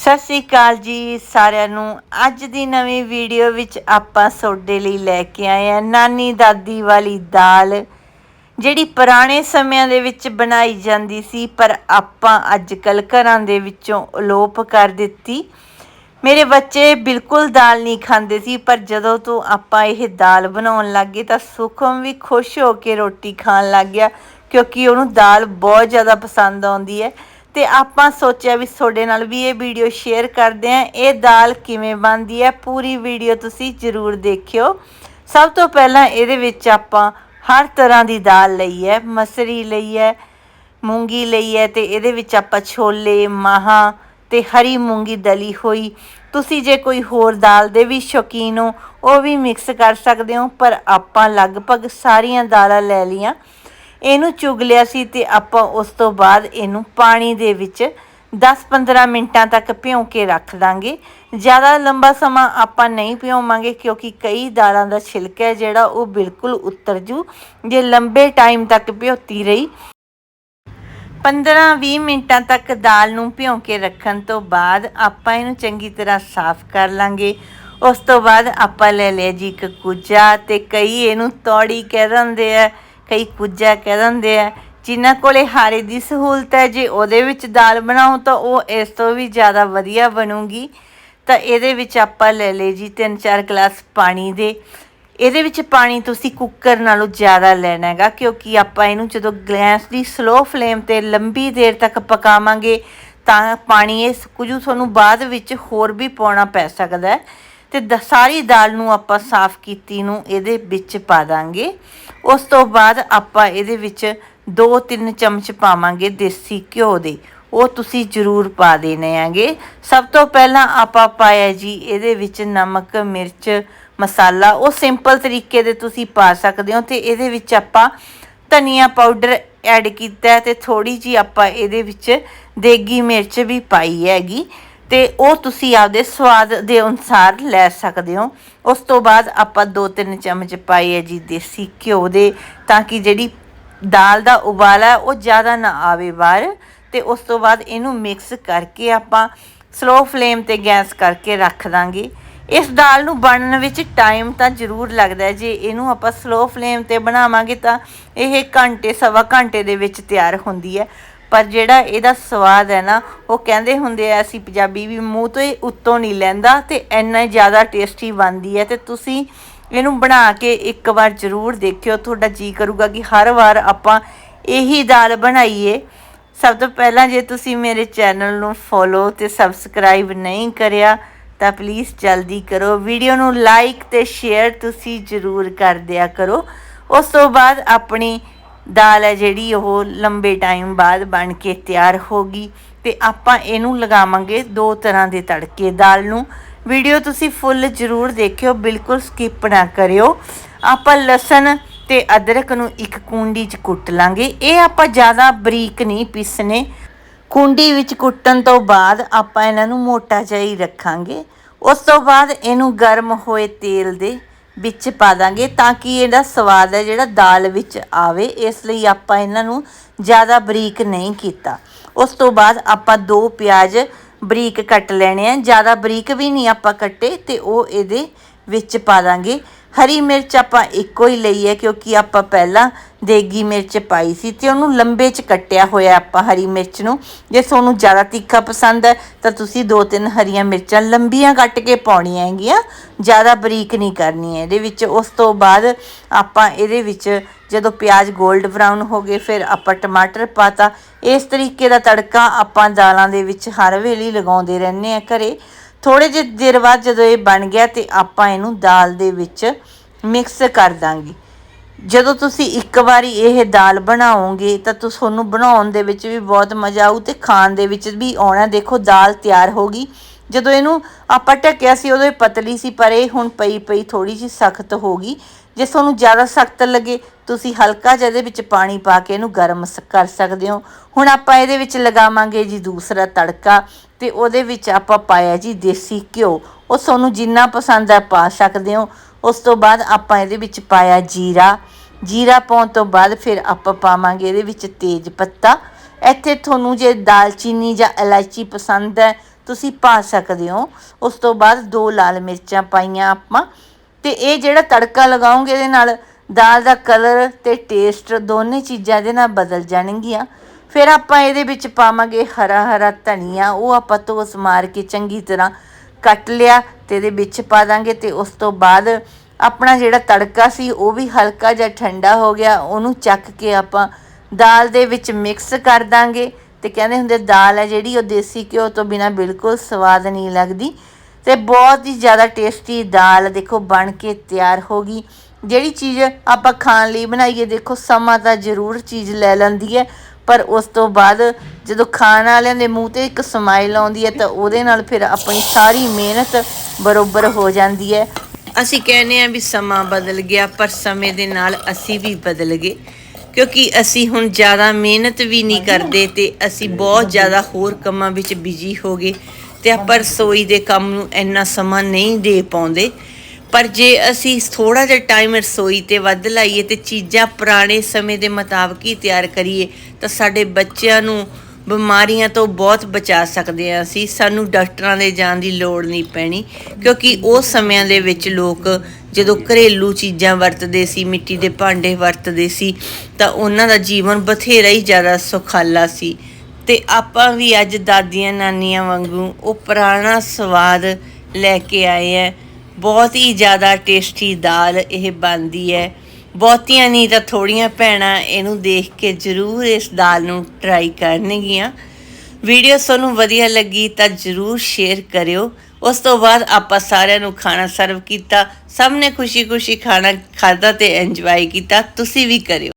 ਸਤਿ ਸ੍ਰੀ ਅਕਾਲ ਜੀ ਸਾਰਿਆਂ ਨੂੰ। ਅੱਜ ਦੀ ਨਵੀਂ ਵੀਡੀਓ ਵਿੱਚ ਆਪਾਂ ਤੁਹਾਡੇ ਲਈ ਲੈ ਕੇ ਆਏ ਆ ਨਾਨੀ ਦਾਦੀ ਵਾਲੀ ਦਾਲ, ਜਿਹੜੀ ਪੁਰਾਣੇ ਸਮਿਆਂ ਦੇ ਵਿੱਚ ਬਣਾਈ ਜਾਂਦੀ ਸੀ, ਪਰ ਆਪਾਂ ਅੱਜ ਕੱਲ ਘਰਾਂ ਦੇ ਵਿੱਚੋਂ ਅਲੋਪ ਕਰ ਦਿੱਤੀ। ਮੇਰੇ ਬੱਚੇ ਬਿਲਕੁਲ ਦਾਲ ਨਹੀਂ ਖਾਂਦੇ ਸੀ, ਪਰ ਜਦੋਂ ਤੋਂ ਆਪਾਂ ਇਹ ਦਾਲ ਬਣਾਉਣ ਲੱਗੇ ਤਾਂ ਸੁਖਮ ਵੀ ਖੁਸ਼ ਹੋ ਕੇ ਰੋਟੀ ਖਾਣ ਲੱਗ ਗਿਆ, ਕਿਉਂਕਿ ਉਹਨੂੰ ਦਾਲ ਬਹੁਤ ਜ਼ਿਆਦਾ ਪਸੰਦ ਆਉਂਦੀ ਹੈ। ਤੇ ਆਪਾਂ ਸੋਚਿਆ ਵੀ ਤੁਹਾਡੇ ਨਾਲ ਵੀ ਇਹ ਵੀਡੀਓ ਸ਼ੇਅਰ ਕਰਦੇ ਆਂ। ਇਹ ਦਾਲ ਕਿਵੇਂ ਬਣਦੀ ਹੈ, ਪੂਰੀ ਵੀਡੀਓ ਤੁਸੀਂ ਜ਼ਰੂਰ ਦੇਖਿਓ। ਸਭ ਤੋਂ ਪਹਿਲਾਂ ਇਹਦੇ ਵਿੱਚ ਆਪਾਂ ਹਰ ਤਰ੍ਹਾਂ ਦੀ ਦਾਲ ਲਈ ਹੈ। ਮਸਰੀ ਲਈ ਹੈ, ਮੂੰਗੀ ਲਈ ਹੈ ਤੇ ਇਹਦੇ ਵਿੱਚ ਆਪਾਂ ਛੋਲੇ, ਮਾਹਾਂ ਤੇ ਹਰੀ ਮੂੰਗੀ ਦਲੀ ਹੋਈ। ਤੁਸੀਂ ਜੇ ਕੋਈ ਹੋਰ ਦਾਲ ਦੇ ਵੀ ਸ਼ੌਕੀਨ ਹੋ, ਉਹ ਵੀ ਮਿਕਸ ਕਰ ਸਕਦੇ ਹੋ, ਪਰ ਆਪਾਂ ਲਗਭਗ ਸਾਰੀਆਂ ਦਾਲਾਂ ਲੈ ਲੀਆਂ ਇਹਨੂੰ ਚੁਗ ਲਿਆ ਸੀ ਤੇ ਆਪਾਂ ਉਸ ਤੋਂ ਬਾਅਦ ਇਹਨੂੰ ਪਾਣੀ ਦੇ ਵਿੱਚ 10-15 ਮਿੰਟਾਂ ਤੱਕ ਭਿਉਂ ਕੇ ਰੱਖ ਦਾਂਗੇ। ਜ਼ਿਆਦਾ ਲੰਬਾ ਸਮਾਂ ਆਪਾਂ ਨਹੀਂ ਭਿਉਵਾਂਗੇ ਕਿਉਂਕਿ ਕਈ ਦਾਲਾਂ ਦਾ ਛਿਲਕਾ ਹੈ ਜਿਹੜਾ ਉਹ ਬਿਲਕੁਲ ਉਤਰ ਜੂ, ਜੇ ਲੰਬੇ ਟਾਈਮ ਤੱਕ ਭਿਉਤੀ ਰਹੀ। 15-20 ਮਿੰਟਾਂ ਤੱਕ ਦਾਲ ਨੂੰ ਭਿਉਂ ਕੇ ਰੱਖਣ ਤੋਂ ਬਾਅਦ ਆਪਾਂ ਇਹਨੂੰ ਚੰਗੀ ਤਰ੍ਹਾਂ ਸਾਫ਼ ਕਰ ਲਾਂਗੇ। ਉਸ ਤੋਂ ਬਾਅਦ ਆਪਾਂ ਲੈ ਲਿਆ ਜੀ ਇੱਕ ਕੁਜਾ ਤੇ ਕਈ ਇਹਨੂੰ ਤੌੜੀ ਕਹਿ ਦਿੰਦੇ ਆ। ਕਈ ਕੁਜਾ ਕਹਿ ਦਿੰਦੇ ਆ, ਜਿਨ੍ਹਾਂ ਕੋਲੇ ਹਾਰੇ ਦੀ ਸਹੂਲਤ ਹੈ, ਜੇ ਉਹਦੇ ਵਿੱਚ ਦਾਲ ਬਣਾਓ ਤਾਂ ਉਹ ਇਸ ਤੋਂ ਵੀ ਜ਼ਿਆਦਾ ਵਧੀਆ ਬਣੂਗੀ। ਤਾਂ ਇਹਦੇ ਵਿੱਚ ਆਪਾਂ ਲੈ ਲਏ ਜੀ 3-4 ਗਲਾਸ ਪਾਣੀ ਦੇ। ਇਹਦੇ ਵਿੱਚ ਪਾਣੀ ਤੁਸੀਂ ਕੁੱਕਰ ਨਾਲੋਂ ਜ਼ਿਆਦਾ ਲੈਣਾ ਹੈਗਾ, ਕਿਉਂਕਿ ਆਪਾਂ ਇਹਨੂੰ ਜਦੋਂ ਗੈਸ ਦੀ ਸਲੋ ਫਲੇਮ ਤੇ ਲੰਬੀ ਦੇਰ ਤੱਕ ਪਕਾਵਾਂਗੇ, ਤਾਂ ਪਾਣੀ ਇਸ ਕੁਝ ਤੁਹਾਨੂੰ ਬਾਅਦ ਵਿੱਚ ਹੋਰ ਵੀ ਪਾਉਣਾ ਪੈ ਸਕਦਾ ਹੈ। ਤੇ ਦ- ਸਾਰੀ ਦਾਲ ਨੂੰ ਆਪਾਂ ਸਾਫ਼ ਕੀਤੀ ਨੂੰ ਇਹਦੇ ਵਿੱਚ ਪਾ ਦਾਂਗੇ। ਉਸ ਤੋਂ ਬਾਅਦ ਆਪਾਂ ਇਹਦੇ ਵਿੱਚ 2-3 ਚਮਚ ਪਾਵਾਂਗੇ ਦੇਸੀ ਘਿਓ ਦੇ। ਉਹ ਤੁਸੀਂ ਜ਼ਰੂਰ ਪਾ ਦੇਣੇ ਆਂਗੇ ਸਭ ਤੋਂ ਪਹਿਲਾਂ ਆਪਾਂ ਪਾਇਆ ਜੀ ਇਹਦੇ ਵਿੱਚ ਨਮਕ, ਮਿਰਚ, ਮਸਾਲਾ। ਉਹ ਸਿੰਪਲ ਤਰੀਕੇ ਦੇ ਤੁਸੀਂ ਪਾ ਸਕਦੇ ਹੋ ਤੇ ਇਹਦੇ ਵਿੱਚ ਆਪਾਂ ਧਨੀਆ ਪਾਊਡਰ ਐਡ ਕੀਤਾ ਹੈ ਤੇ ਥੋੜੀ ਜੀ ਆਪਾਂ ਇਹਦੇ ਵਿੱਚ ਦੇਗੀ ਮਿਰਚ ਵੀ ਪਾਈ ਹੈਗੀ। ਤੇ ਉਹ ਤੁਸੀਂ ਆਪਦੇ ਸਵਾਦ ਦੇ ਅਨੁਸਾਰ ਲੈ ਸਕਦੇ ਹੋ। ਉਸ ਤੋਂ ਬਾਅਦ ਆਪਾਂ 2-3 ਚਮਚ ਪਾਏ ਹੈ ਜੀ ਦੇਸੀ ਘਿਓ ਦੇ, ਤਾਂ ਕਿ ਜਿਹੜੀ ਦਾਲ ਦਾ ਉਬਾਲਾ ਉਹ ਜ਼ਿਆਦਾ ਨਾ ਆਵੇ ਬਾਹਰ। ਤੇ ਉਸ ਤੋਂ ਬਾਅਦ ਇਹਨੂੰ ਮਿਕਸ ਕਰਕੇ ਆਪਾਂ ਸਲੋ ਫਲੇਮ ਤੇ ਗੈਸ ਕਰਕੇ ਰੱਖ ਦਾਂਗੇ। ਇਸ ਦਾਲ ਨੂੰ ਬਣਨ ਵਿੱਚ ਟਾਈਮ ਤਾਂ ਜ਼ਰੂਰ ਲੱਗਦਾ ਹੈ। ਜੇ ਇਹਨੂੰ ਆਪਾਂ ਸਲੋ ਫਲੇਮ ਤੇ ਬਣਾਵਾਂਗੇ ਤਾਂ ਇਹ ਘੰਟੇ, ਸਵਾ ਘੰਟੇ ਦੇ ਵਿੱਚ ਤਿਆਰ ਹੁੰਦੀ ਹੈ। ਪਰ ਜਿਹੜਾ ਇਹਦਾ ਸਵਾਦ ਹੈ ਨਾ, ਉਹ ਕਹਿੰਦੇ ਹੁੰਦੇ ਆ, ਅਸੀਂ ਪੰਜਾਬੀ ਵੀ ਮੂੰਹ ਤੋਂ ਹੀ ਉੱਤੋਂ ਨਹੀਂ ਲੈਂਦਾ ਤੇ ਇੰਨਾ ਜ਼ਿਆਦਾ ਟੇਸਟੀ ਬਣਦੀ ਹੈ ਤੇ ਤੁਸੀਂ ਇਹਨੂੰ ਬਣਾ ਕੇ ਇੱਕ ਵਾਰ ਜ਼ਰੂਰ ਦੇਖਿਓ। ਤੁਹਾਡਾ ਜੀ ਕਰੂਗਾ ਕਿ ਹਰ ਵਾਰ ਆਪਾਂ ਇਹੀ ਦਾਲ ਬਣਾਈਏ। ਸਭ ਤੋਂ ਪਹਿਲਾਂ ਜੇ ਤੁਸੀਂ ਮੇਰੇ ਚੈਨਲ ਨੂੰ ਫੋਲੋ ਤੇ ਸਬਸਕ੍ਰਾਈਬ ਨਹੀਂ ਕਰਿਆ, ਤਾਂ ਪਲੀਜ਼ ਜਲਦੀ ਕਰੋ। ਵੀਡੀਓ ਨੂੰ ਲਾਈਕ ਤੇ ਸ਼ੇਅਰ ਤੁਸੀਂ ਜ਼ਰੂਰ ਕਰ ਦਿਆ ਕਰੋ। ਉਸ ਤੋਂ ਬਾਅਦ ਆਪਣੀ ਦਾਲ ਹੈ ਜਿਹੜੀ ਉਹ ਲੰਬੇ ਟਾਈਮ ਬਾਅਦ ਬਣ ਕੇ ਤਿਆਰ ਹੋ ਗਈ ਤੇ ਆਪਾਂ ਇਹਨੂੰ ਲਗਾਵਾਂਗੇ ਦੋ ਤਰ੍ਹਾਂ ਦੇ ਤੜਕੇ ਦਾਲ ਨੂੰ। ਵੀਡੀਓ ਤੁਸੀਂ ਫੁੱਲ ਜ਼ਰੂਰ ਦੇਖਿਓ, ਬਿਲਕੁਲ ਸਕਿਪ ਨਾ ਕਰਿਓ। ਆਪਾਂ ਲਸਣ ਤੇ ਅਦਰਕ ਨੂੰ ਇੱਕ ਕੁੰਡੀ 'ਚ ਕੁੱਟ ਲਾਂਗੇ। ਇਹ ਆਪਾਂ ਜ਼ਿਆਦਾ ਬਰੀਕ ਨਹੀਂ ਪੀਸਨੇ ਕੁੰਡੀ ਵਿੱਚ ਕੁੱਟਣ ਤੋਂ ਬਾਅਦ ਆਪਾਂ ਇਹਨਾਂ ਨੂੰ ਮੋਟਾ ਜਿਹਾ ਹੀ ਰੱਖਾਂਗੇ। ਉਸ ਤੋਂ ਬਾਅਦ ਇਹਨੂੰ ਗਰਮ ਹੋਏ ਤੇਲ ਦੇ ਵਿੱਚ ਪਾ ਦਾਂਗੇ ਤਾਂ ਕਿ ਇਹਦਾ ਸਵਾਦ ਹੈ ਜਿਹੜਾ ਦਾਲ ਵਿੱਚ ਆਵੇ। ਇਸ ਲਈ ਆਪਾਂ ਇਹਨਾਂ ਨੂੰ ਜ਼ਿਆਦਾ ਬਰੀਕ ਨਹੀਂ ਕੀਤਾ। ਉਸ ਤੋਂ ਬਾਅਦ ਆਪਾਂ ਦੋ ਪਿਆਜ਼ ਬਰੀਕ ਕੱਟ ਲੈਣੇ ਆ। ਜ਼ਿਆਦਾ ਬਰੀਕ ਵੀ ਨਹੀਂ ਆਪਾਂ ਕੱਟੇ ਤੇ ਉਹ ਇਹਦੇ ਵਿੱਚ ਪਾ ਦਾਂਗੇ। ਹਰੀ ਮਿਰਚ ਆਪਾਂ ਇੱਕੋ ਹੀ ਲਈ ਹੈ ਕਿਉਂਕਿ ਆਪਾਂ ਪਹਿਲਾਂ ਦੇਗੀ ਮਿਰਚ ਪਾਈ ਸੀ ਤੇ ਉਹਨੂੰ ਲੰਬੇ ਚ ਕੱਟਿਆ ਹੋਇਆ ਆਪਾਂ ਹਰੀ ਮਿਰਚ ਨੂੰ। ਜੇ ਤੁਹਾਨੂੰ ਜ਼ਿਆਦਾ ਤਿੱਖਾ ਪਸੰਦ ਹੈ ਤਾਂ ਤੁਸੀਂ ਦੋ ਤਿੰਨ ਹਰੀਆਂ ਮਿਰਚਾਂ ਲੰਬੀਆਂ ਕੱਟ ਕੇ ਪਾਉਣੀਆਂ ਹੈਗੀਆਂ, ਜ਼ਿਆਦਾ ਬਰੀਕ ਨਹੀਂ ਕਰਨੀ ਹੈ ਇਹਦੇ ਵਿੱਚ ਉਸ ਤੋਂ ਬਾਅਦ ਆਪਾਂ ਇਹਦੇ ਵਿੱਚ ਜਦੋਂ ਪਿਆਜ਼ 골ਡ ਬਰਾਊਨ ਹੋ ਗਏ, ਫਿਰ ਆਪਾਂ ਟਮਾਟਰ ਪਾਤਾ। ਇਸ ਤਰੀਕੇ ਦਾ ਤੜਕਾ ਆਪਾਂ ਦਾਲਾਂ ਦੇ ਵਿੱਚ ਹਰ ਵੇਲੇ ਲਗਾਉਂਦੇ ਰਹਿੰਦੇ ਆ ਘਰੇ। ਥੋੜੇ ਜਿਹੇ ਦੇਰ ਬਾਅਦ ਜਦੋਂ ਇਹ ਬਣ ਗਿਆ ਤੇ ਆਪਾਂ ਇਹਨੂੰ ਦਾਲ ਦੇ ਵਿੱਚ ਮਿਕਸ ਕਰ ਦਾਂਗੇ। ਜਦੋਂ ਤੁਸੀਂ ਇੱਕ ਵਾਰੀ ਇਹ ਦਾਲ ਬਣਾਓਗੇ ਤਾਂ ਤੁਹਾਨੂੰ ਬਣਾਉਣ ਦੇ ਵਿੱਚ ਵੀ ਬਹੁਤ ਮਜ਼ਾ ਆਊ ਤੇ ਖਾਣ ਦੇ ਵਿੱਚ ਵੀ ਆਉਣਾ। ਦੇਖੋ, ਦਾਲ ਤਿਆਰ ਹੋ ਗਈ। ਜਦੋਂ ਇਹਨੂੰ ਆਪਾਂ ਢੱਕਿਆ ਸੀ ਉਦੋਂ ਇਹ ਪਤਲੀ ਸੀ, ਪਰ ਇਹ ਹੁਣ ਪਈ ਪਈ ਥੋੜੀ ਜਿਹੀ ਸਖਤ ਹੋ ਗਈ। ਜੇ ਤੁਹਾਨੂੰ ਜ਼ਿਆਦਾ ਸਖਤ ਲੱਗੇ, ਤੁਸੀਂ ਹਲਕਾ ਜਿਹਾ ਇਹਦੇ ਵਿੱਚ ਪਾਣੀ ਪਾ ਕੇ ਇਹਨੂੰ ਗਰਮ ਸ- ਕਰ ਸਕਦੇ ਹੋ। ਹੁਣ ਆਪਾਂ ਇਹਦੇ ਵਿੱਚ ਲਗਾਵਾਂਗੇ ਜੀ ਦੂਸਰਾ ਤੜਕਾ ਤੇ ਉਹਦੇ ਵਿੱਚ ਆਪਾਂ ਪਾਇਆ ਜੀ ਦੇਸੀ ਘਿਓ। ਉਹ ਤੁਹਾਨੂੰ ਜਿੰਨਾ ਪਸੰਦ ਹੈ ਪਾ ਸਕਦੇ ਹੋ। ਉਸ ਤੋਂ ਬਾਅਦ ਆਪਾਂ ਇਹਦੇ ਵਿੱਚ ਪਾਇਆ ਜੀਰਾ। ਜੀਰਾ ਪਾਉਣ ਤੋਂ ਬਾਅਦ ਫਿਰ ਆਪਾਂ ਪਾਵਾਂਗੇ ਇਹਦੇ ਵਿੱਚ ਤੇਜ ਪੱਤਾ। ਇੱਥੇ ਤੁਹਾਨੂੰ ਜੇ ਦਾਲਚੀਨੀ ਜਾਂ ਇਲਾਇਚੀ ਪਸੰਦ ਹੈ, ਤੁਸੀਂ ਪਾ ਸਕਦੇ ਹੋ। ਉਸ ਤੋਂ ਬਾਅਦ ਦੋ ਲਾਲ ਮਿਰਚਾਂ ਪਾਈਆਂ ਆਪਾਂ। ਤੇ ਇਹ ਜਿਹੜਾ ਤੜਕਾ ਲਗਾਉਂਗੇ ਇਹਦੇ ਨਾਲ ਦਾਲ ਦਾ ਕਲਰ ਤੇ ਟੇਸਟ ਦੋਨੇ ਚੀਜ਼ਾਂ ਇਹਦੇ ਨਾਲ ਬਦਲ ਜਾਣਗੀਆਂ। ਫਿਰ ਆਪਾਂ ਇਹਦੇ ਵਿੱਚ ਪਾਵਾਂਗੇ ਹਰਾ ਹਰਾ ਧਨੀਆ, ਉਹ ਆਪਾਂ ਧੋਸ ਮਾਰ ਕੇ ਚੰਗੀ ਤਰ੍ਹਾਂ ਕੱਟ ਲਿਆ ਤੇ ਇਹਦੇ ਵਿੱਚ ਪਾ ਦਾਂਗੇ ਤੇ ਉਸ ਤੋਂ ਬਾਅਦ ਆਪਣਾ ਜਿਹੜਾ ਤੜਕਾ ਸੀ ਉਹ ਵੀ ਹਲਕਾ ਜਿਹਾ ਠੰਡਾ ਹੋ ਗਿਆ, ਉਹਨੂੰ ਚੱਕ ਕੇ ਆਪਾਂ ਦਾਲ ਦੇ ਵਿੱਚ ਮਿਕਸ ਕਰ ਦਾਂਗੇ ਤੇ ਕਹਿੰਦੇ ਹੁੰਦੇ ਦਾਲ ਹੈ ਜਿਹੜੀ ਉਹ ਦੇਸੀ ਘਿਓ ਤੋਂ ਬਿਨਾ ਬਿਲਕੁਲ ਸਵਾਦ ਨਹੀਂ ਲੱਗਦੀ। ਤੇ ਬਹੁਤ ਹੀ ਜ਼ਿਆਦਾ ਟੇਸਟੀ ਦਾਲ ਦੇਖੋ ਬਣ ਕੇ ਤਿਆਰ ਹੋ ਗਈ। ਜਿਹੜੀ ਚੀਜ਼ ਆਪਾਂ ਖਾਣ ਲਈ ਬਣਾਈਏ, ਦੇਖੋ ਸਮਾਂ ਤਾਂ ਜ਼ਰੂਰ ਚੀਜ਼ ਲੈ ਲੈਂਦੀ ਹੈ, ਪਰ ਉਸ ਤੋਂ ਬਾਅਦ ਜਦੋਂ ਖਾਣ ਵਾਲਿਆਂ ਦੇ ਮੂੰਹ ਤੇ ਇੱਕ ਸਮਾਈਲ ਆਉਂਦੀ ਹੈ ਤਾਂ ਉਹਦੇ ਨਾਲ ਫਿਰ ਆਪਣੀ ਸਾਰੀ ਮਿਹਨਤ ਬਰੋਬਰ ਹੋ ਜਾਂਦੀ ਹੈ। ਅਸੀਂ ਕਹਿੰਦੇ ਆ ਵੀ ਸਮਾਂ ਬਦਲ ਗਿਆ, ਪਰ ਸਮੇਂ ਦੇ ਨਾਲ ਅਸੀਂ ਵੀ ਬਦਲ ਗਏ, ਕਿਉਂਕਿ ਅਸੀਂ ਹੁਣ ਜ਼ਿਆਦਾ ਮਿਹਨਤ ਵੀ ਨਹੀਂ ਕਰਦੇ ਤੇ ਅਸੀਂ ਬਹੁਤ ਜ਼ਿਆਦਾ ਹੋਰ ਕੰਮਾਂ ਵਿੱਚ ਬਿਜ਼ੀ ਹੋ ਗਏ। ਤੇ ਆਪਾਂ ਰਸੋਈ ਦੇ ਕੰਮ ਨੂੰ ਇੰਨਾ ਸਮਾਂ ਨਹੀਂ ਦੇ ਪਾਉਂਦੇ। ਪਰ ਜੇ ਅਸੀਂ ਥੋੜਾ ਜਿਹਾ ਟਾਈਮ ਰਸੋਈ ਤੇ ਵੱਧ ਲਾਈਏ ਤੇ ਚੀਜ਼ਾਂ ਪੁਰਾਣੇ ਸਮੇਂ ਦੇ ਮੁਤਾਬਕ ਹੀ ਤਿਆਰ ਕਰੀਏ, ਤਾਂ ਸਾਡੇ ਬੱਚਿਆਂ ਨੂੰ ਬਿਮਾਰੀਆਂ ਤੋਂ ਬਹੁਤ ਬਚਾ ਸਕਦੇ ਹਾਂ ਅਸੀਂ। ਸਾਨੂੰ ਡਾਕਟਰਾਂ ਦੇ ਜਾਣ ਦੀ ਲੋੜ ਨਹੀਂ ਪੈਣੀ, ਕਿਉਂਕਿ ਉਹ ਸਮਿਆਂ ਦੇ ਵਿੱਚ ਲੋਕ ਜਦੋਂ ਘਰੇਲੂ ਚੀਜ਼ਾਂ ਵਰਤਦੇ ਸੀ, ਮਿੱਟੀ ਦੇ ਭਾਂਡੇ ਵਰਤਦੇ ਸੀ, ਤਾਂ ਉਹਨਾਂ ਦਾ ਜੀਵਨ ਬਥੇਰਾ ਹੀ ਜ਼ਿਆਦਾ ਸੁਖਾਲਾ ਸੀ। ਤੇ ਆਪਾਂ ਵੀ ਅੱਜ ਦਾਦੀਆਂ ਨਾਨੀਆਂ ਵਾਂਗੂ ਉਹ ਪੁਰਾਣਾ ਸਵਾਦ ਲੈ ਕੇ ਆਏ ਹੈ ਬਹੁਤ ਹੀ ਜ਼ਿਆਦਾ ਟੇਸਟੀ ਦਾਲ ਇਹ ਬਣਦੀ ਹੈ ਬਹੁਤੀਆਂ ਨਹੀਂ ਤਾਂ ਥੋੜੀਆਂ ਭੈਣਾਂ ਇਹਨੂੰ ਦੇਖ ਕੇ ਜ਼ਰੂਰ ਇਸ ਦਾਲ ਨੂੰ ਟਰਾਈ ਕਰਨਗੀਆਂ। ਵੀਡੀਓ ਤੁਹਾਨੂੰ ਵਧੀਆ ਲੱਗੀ ਤਾਂ ਜ਼ਰੂਰ ਸ਼ੇਅਰ ਕਰਿਓ। ਉਸ ਤੋਂ ਬਾਅਦ ਆਪਾਂ ਸਾਰਿਆਂ ਨੂੰ ਖਾਣਾ ਸਰਵ ਕੀਤਾ। ਸਭ ਨੇ ਖੁਸ਼ੀ-ਖੁਸ਼ੀ ਖਾਣਾ ਖਾਦਾ ਤੇ ਇੰਜੋਏ ਕੀਤਾ। ਤੁਸੀਂ ਵੀ ਕਰਿਓ।